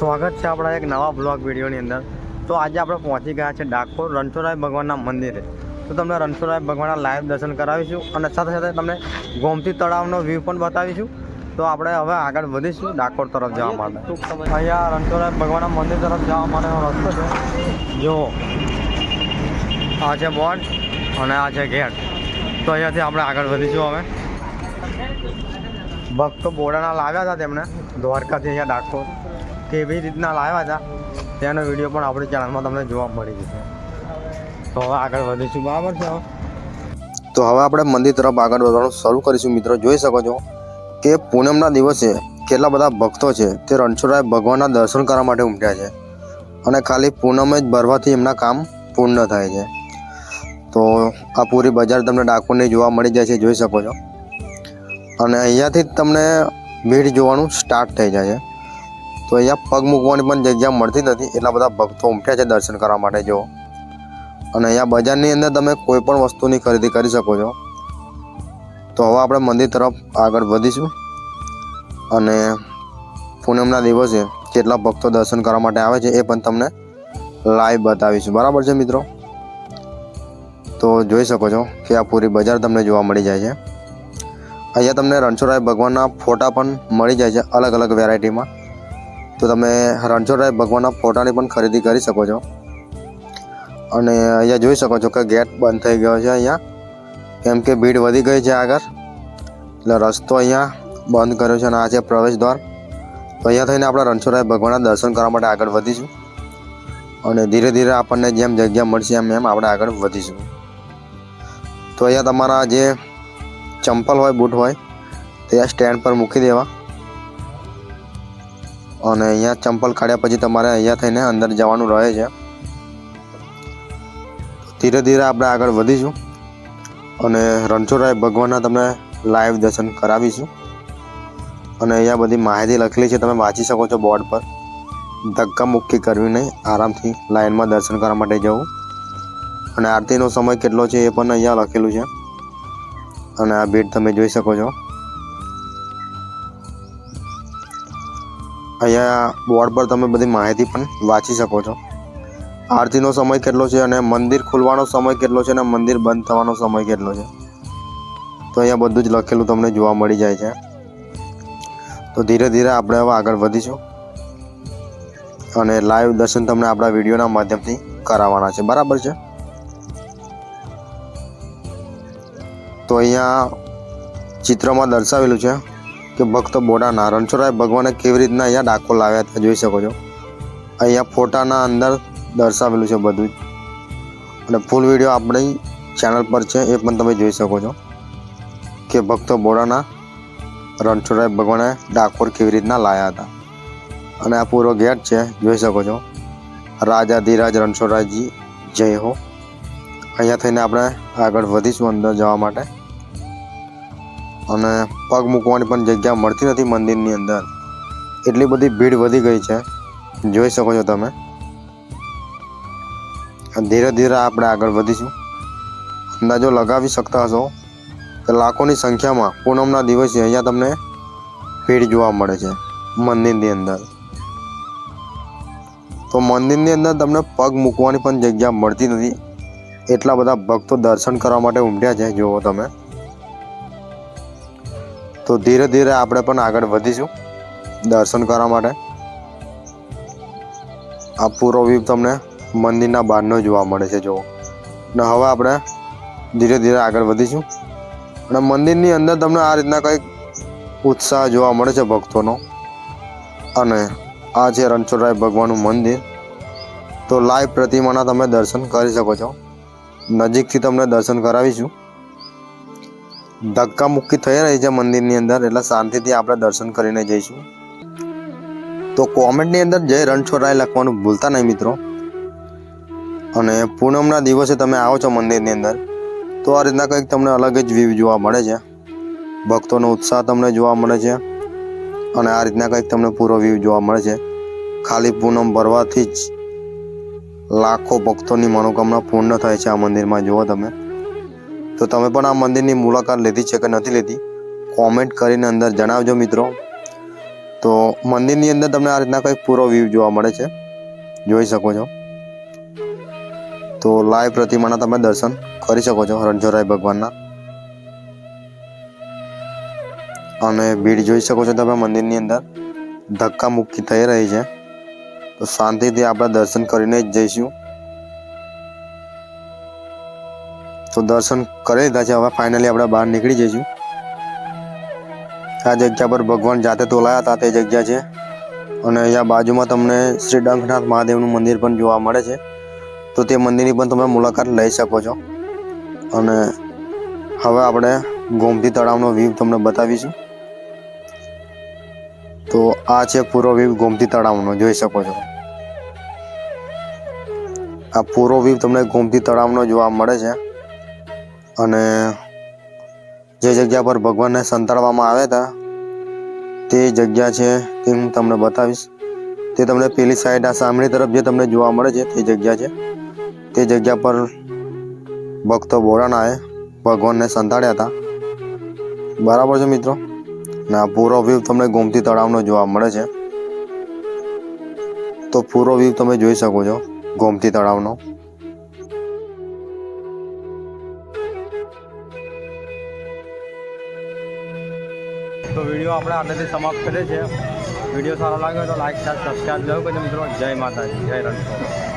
સ્વાગત છે આપણા એક નવા બ્લોગ વિડીયોની અંદર. તો આજે આપણે પહોંચી ગયા છે ડાકોર રણછોડરાય ભગવાનના મંદિરે. તો તમને રણછોડરાય ભગવાનના લાઈવ દર્શન કરાવીશું અને સાથે સાથે તમને ગોમતી તળાવનો વ્યૂ પણ બતાવીશું. તો આપણે હવે આગળ વધીશું ડાકોર તરફ જવા માટે. અહીંયા રણછોડરાય ભગવાનના મંદિર તરફ જવા માટેનો રસ્તો છે. જો, આ છે બોર્ડ અને આ છે ગેટ. તો અહીંયાથી આપણે આગળ વધીશું હવે. ભક્તો બોડાના લાવ્યા હતા તેમણે દ્વારકાથી અહીંયા ડાકોર. કેવી રીતના લાવ્યા હતા. તેનો વીડિયો પણ આપણી ચેનલમાં તમને જોવા મળી જશે. તો હવે આગળ વધીશું. બરાબર છે તો હવે આપણે મંદિર તરફ આગળ વધવાનું શરૂ કરીશું. મિત્રો, જોઈ શકો છો કે પૂનમના દિવસે કેટલા બધા ભક્તો છે તે રણછોડરાય ભગવાનના દર્શન કરવા માટે ઉમટ્યા છે. અને ખાલી પૂનમે જ ભરવાથી એમના કામ પૂર્ણ થાય છે. તો આ પૂરી બજાર તમને ડાકોરની જોવા મળી જાય છે, જોઈ શકો છો. અને અહીંયાથી જ તમને ભીડ જોવાનું સ્ટાર્ટ થઈ જાય છે. તો અહીંયા પગ મૂકવાની પણ જગ્યા મળતી નથી. એટલા બધા ભક્તો ઉમટ્યા છે દર્શન કરવા માટે જો અને અહીંયા બજારની અંદર તમે કોઈ પણ વસ્તુની ખરીદી કરી શકો છો. તો હવે આપણે મંદિર તરફ આગળ વધીશું. અને પૂનમના દિવસે કેટલા ભક્તો દર્શન કરવા માટે આવે છે એ પણ તમને લાઈવ બતાવીશું. બરાબર છે મિત્રો? તો જોઈ શકો છો કે આ પૂરી બજાર તમને જોવા મળી જાય છે. અહીંયા તમને રણછોડરાય ભગવાનના ફોટા પણ મળી જાય છે અલગ અલગ વેરાયટીમાં તો તમે રણછોડરાય ભગવાનના ફોટાની પણ ખરીદી કરી શકો છો. અને અહીંયા જોઈ શકો છો કે ગેટ બંધ થઈ ગયો છે અહીંયા. કેમ કે ભીડ વધી ગઈ છે આગળ. એટલે રસ્તો અહીંયા બંધ કર્યો છે અને આ છે પ્રવેશ દ્વાર. તો અહીંયા થઈને આપણે રણછોડરાય ભગવાનના દર્શન કરવા માટે આગળ વધીશું. અને ધીરે ધીરે આપણને જેમ જગ્યા મળશે એમ એમ આપણે આગળ વધીશું. તો અહીંયા તમારા જે ચંપલ હોય, બૂટ હોય, તે સ્ટેન્ડ પર મૂકી દેવા. અને અહીંયા ચંપલ કાઢ્યા પછી તમારે અહીંયા થઈને અંદર જવાનું રહે છે. ધીરે ધીરે આપણે આગળ વધીશું અને રણછોડરાય ભગવાનના તમને લાઈવ દર્શન કરાવીશું. અને અહીંયા બધી માહિતી લખેલી છે, તમે વાંચી શકો છો બોર્ડ પર. ધક્કા મુક્કી કરવી નહીં, આરામથી લાઇનમાં દર્શન કરવા માટે જવું. અને આરતીનો સમય કેટલો છે એ પણ અહીંયા લખેલું છે. અને આ ભીડ તમે જોઈ શકો છો. અહીંયા બોર્ડ પર તમે બધી માહિતી પણ વાંચી શકો છો. આરતીનો સમય કેટલો છે અને મંદિર ખુલવાનો સમય કેટલો છે અને મંદિર બંધ થવાનો સમય કેટલો છે? તો અહીંયા બધું જ લખેલું તમને જોવા મળી જાય છે. તો ધીરે ધીરે આપણે હવે આગળ વધીશું. અને લાઈવ દર્શન તમને આપણા વિડીયોના માધ્યમથી કરાવવાના છે. બરાબર છે? તો અહીંયા ચિત્રમાં દર્શાવેલું છે કે ભક્ત બોડાના રણછોડરાય ભગવાને કેવી રીતના અહીંયા ડાકો લાવ્યા હતા જોઈ શકો છો. અહીંયા ફોટાના અંદર દર્શાવેલું છે બધું જ. અને ફૂલ વીડિયો આપણી ચેનલ પર છે, એ પણ તમે જોઈ શકો છો. કે ભક્તો બોડાના રણછોડરાય ભગવાને ડાકોર કેવી રીતના લાયા હતા. અને આ પૂરો ગેટ છે, જોઈ શકો છો. રાજા ધીરાજ રણછોડરાયજી, જય હો. અહીંયા થઈને આપણે આગળ વધીશું અંદર જવા માટે. અને પગ મૂકવાની પણ જગ્યા મળતી નથી મંદિરની અંદર. એટલી બધી ભીડ વધી ગઈ છે. જોઈ શકો છો તમે. ધીરે ધીરે આપણે આગળ વધીશું. અંદાજો લગાવી શકતા હશો કે લાખોની સંખ્યામાં પૂનમના દિવસે અહીંયા તમને ભીડ જોવા મળે છે મંદિરની અંદર. તો મંદિરની અંદર તમને પગ મૂકવાની પણ જગ્યા મળતી નથી. એટલા બધા ભક્તો દર્શન કરવા માટે ઉમટ્યા છે. જુઓ તમે. તો ધીરે ધીરે આપણે પણ આગળ વધીશું દર્શન કરવા માટે. આ પૂરો વ્યૂ તમને મંદિરના બહારનો જોવા મળે છે, જુઓ. ને હવે આપણે ધીરે ધીરે આગળ વધીશું. અને મંદિરની અંદર તમને આ રીતના કંઈક ઉત્સાહ જોવા મળે છે ભક્તોનો. અને આ છે રણછોડરાય ભગવાનનું મંદિર. તો લાઈવ પ્રતિમાના તમે દર્શન કરી શકો છો. નજીકથી તમને દર્શન કરાવીશું. ધક્કા મુક્કી થઈ રહી છે મંદિરની અંદર, એટલે શાંતિથી આપણે દર્શન કરીને જઈશું. તો કોમેન્ટની અંદર જય રણછોડરાય લખવાનું ભૂલતા નહીં મિત્રો. અને પૂનમના દિવસે તમે આવો છો મંદિરની અંદર, તો આ રીતના કંઈક તમને અલગ જ વ્યૂ જોવા મળે છે. ભક્તોનો ઉત્સાહ તમને જોવા મળે છે, અને આ રીતના કંઈક તમને પૂરો વ્યૂ જોવા મળે છે. ખાલી પૂનમ ભરવાથી જ લાખો ભક્તોની મનોકામના પૂર્ણ થાય છે આ મંદિરમાં, જુઓ તમે. તો તમે પણ આ મંદિરની મુલાકાત લીધી છે કે નથી લીધી? કોમેન્ટ કરીને અંદર જણાવજો મિત્રો. તો મંદિરની અંદર તમને આ રીતના કંઈક પૂરો વ્યૂ જોવા મળે છે. જોઈ શકો છો. તો લાઈવ પ્રતિમાના તમે દર્શન કરી શકો છો રણછોડરાય ભગવાનના. અને ભીડ જોઈ શકો છો તમે મંદિરની અંદર. ધક્કા મુક્કી થઈ રહી છે. તો શાંતિથી આપણે દર્શન કરીને જ જઈશું. તો દર્શન કરી લીધા છે. હવે ફાઇનલી આપણે બહાર નીકળી જઈશું. આ જગ્યા પર ભગવાન જાતે તોલાયા હતા, તે જગ્યા છે. અને અહીંયા બાજુમાં તમને શ્રી ડંખનાથ મહાદેવનું મંદિર પણ જોવા મળે છે. તો તે મંદિરની પણ તમે મુલાકાત લઈ શકો છો. અને હવે આપણે ગોમતી તળાવનો વ્યૂ તમને બતાવીશું. તો આ છે પૂરો વ્યૂ ગોમતી તળાવનો, જોઈ શકો છો. આ પૂરો વ્યૂ તમને ગોમતી તળાવનો જોવા મળે છે. અને જે જગ્યા પર ભગવાનને સંતાડવામાં આવ્યા હતા તે જગ્યા છે તે હું તમને બતાવીશ. તે તમને પેલી સાઈડ આ સામેની તરફ જે તમને જોવા મળે છે તે જગ્યા છે. તે જગ્યા પર ભક્તો બોરાણાએ ભગવાનને સંતાડ્યા હતા બરાબર છે મિત્રો? ને પૂરો વ્યૂ તમને ગોમતી તળાવનો જોવા મળે છે. તો પૂરો વ્યૂ તમે જોઈ શકો છો ગોમતી તળાવનો. તો વીડિયો આપણે આટલેથી સમાપ્ત કરીએ છીએ. વીડિયો સારો લાગ્યો તો લાઈક શેર સબસ્ક્રાઈબ જરૂર કરજો મિત્રો. જય માતાજી, જય રણછોડ.